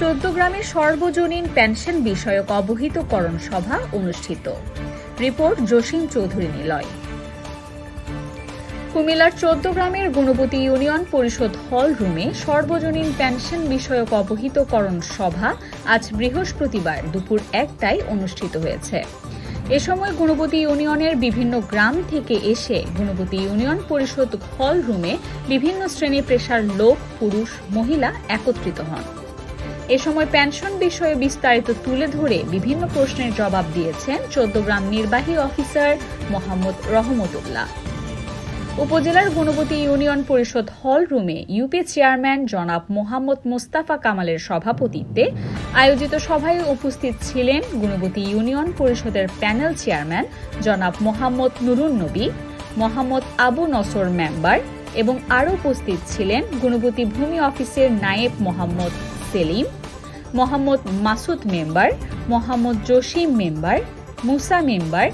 চোদ্দ গ্রামের সর্বজনীন পেনশন বিষয়ক অবহিতকরণ সভা অনুষ্ঠিত। রিপোর্ট জসিম চৌধুরী নিলয়। কুমিল্লার চোদ্দ গ্রামের গুণবতী ইউনিয়ন পরিষদ হল রুমে সর্বজনীন পেনশন বিষয়ক অবহিতকরণ সভা আজ বৃহস্পতিবার দুপুর একটায় অনুষ্ঠিত হয়েছে। এ সময় গুণবতী ইউনিয়নের বিভিন্ন গ্রাম থেকে এসে গুণবতী ইউনিয়ন পরিষদ হল রুমে বিভিন্ন শ্রেণি পেশার লোক, পুরুষ, মহিলা একত্রিত হন। এ সময় পেনশন বিষয়ে বিস্তারিত তুলে ধরে বিভিন্ন প্রশ্নের জবাব দিয়েছেন চোদ্দগ্রাম নির্বাহী অফিসার মোহাম্মদ রহমতুল্লাহ। উপজেলার গুণবতী ইউনিয়ন পরিষদ হল রুমে ইউপি চেয়ারম্যান জনাব মোহাম্মদ মোস্তাফা কামালের সভাপতিত্বে আয়োজিত সভায় উপস্থিত ছিলেন গুণবতী ইউনিয়ন পরিষদের প্যানেল চেয়ারম্যান জনাব মোহাম্মদ নুরুন নবী, মোহাম্মদ আবু নসর মেম্বার এবং আরও উপস্থিত ছিলেন গুণবতী ভূমি অফিসের নায়েব Mohammad Selim Mohammad Masud member, Mohammad Jasim member, Musa member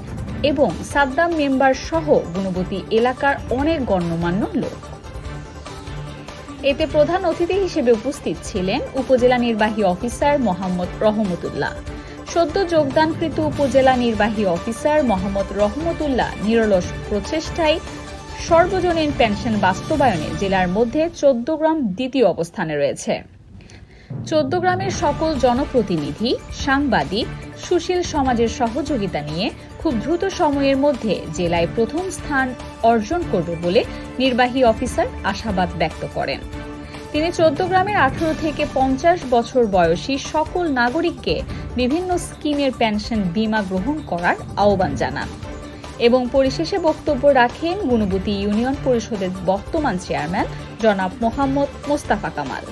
এবং সাদ্দাম মেম্বার সহ গুণবতী এলাকার অনেক গণ্যমান্য লোক। এতে প্রধান অতিথি হিসেবে উপস্থিত ছিলেন উপজেলা নির্বাহী অফিসার মোহাম্মদ রহমতুল্লাহ। সদ্য যোগদানকৃত উপজেলা নির্বাহী অফিসার মোহাম্মদ রহমতুল্লাহ নিরলস প্রচেষ্টায় সর্বজনীন পেনশন বাস্তবায়নে জেলার মধ্যে চোদ্দ গ্রাম দ্বিতীয় অবস্থানে রয়েছে। চোদ্দ গ্রামের সকল জনপ্রতিনিধি, সাংবাদিক, সুশীল সমাজের সহযোগিতা নিয়ে খুব দ্রুত সময়ের মধ্যে জেলায় প্রথম স্থান অর্জন করবে বলে নির্বাহী অফিসার আশাবাদ ব্যক্ত করেন। তিনি চোদ্দ গ্রামের আঠারো থেকে পঞ্চাশ বছর বয়সী সকল নাগরিককে বিভিন্ন স্কিমের পেনশন বীমা গ্রহণ করার আহ্বান জানান এবং পরিশেষে বক্তব্য রাখেন গুণবতী ইউনিয়ন পরিষদের বর্তমান চেয়ারম্যান জনাব মোহাম্মদ মোস্তাফা কামাল।